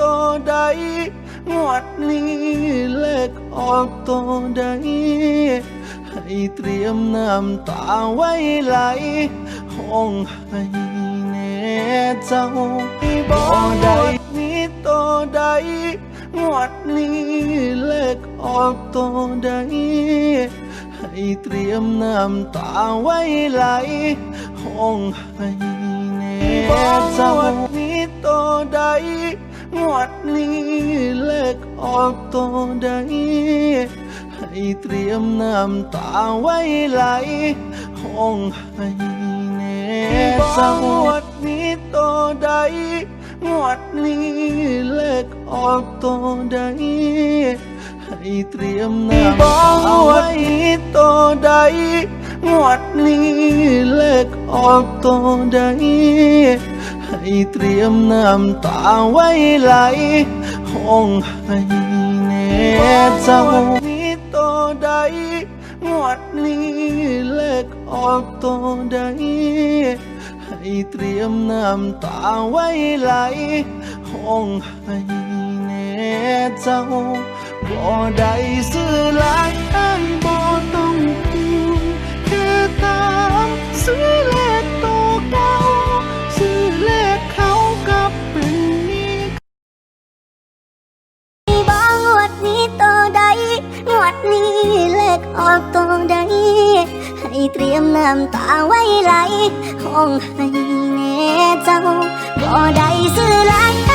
ตัวใด งวดนี้เลขออกตัวใด ให้เตรียมน้ำตาไว้ไหล ห้องให้แน่เจ้าบ่ได้มีตัวใด งวดนี้เลขออกตัวใด ให้เตรียมน้ำตาไว้ไหล ห้องให้แน่เจ้า งวดนี้เลขออกตัวใด ให้เตรียมน้ำตาไว้ไหล ห้องให้แน่งวดนี้ตัวใดงวดนี้เลขออกตัวใด ให้เตรียมน้ำตาไว้ตัวใดงวดนี้เลขออกตัวใด ให้เตรียมน้ำตาไว้ไหล ห้องให้แน่เจ้ามีตัวใดงวดนี้เลขออกตัวใด ให้เตรียมน้ำตาไว้ไหล ห้องให้แน่เจ้าบ่ได้ซื้อหลายอันบ่ ออกตัวใด ให้เตรียมน้ำตาไว้ไหลห้องให้แน่เจ้าบ่ได้ซื้อหลาย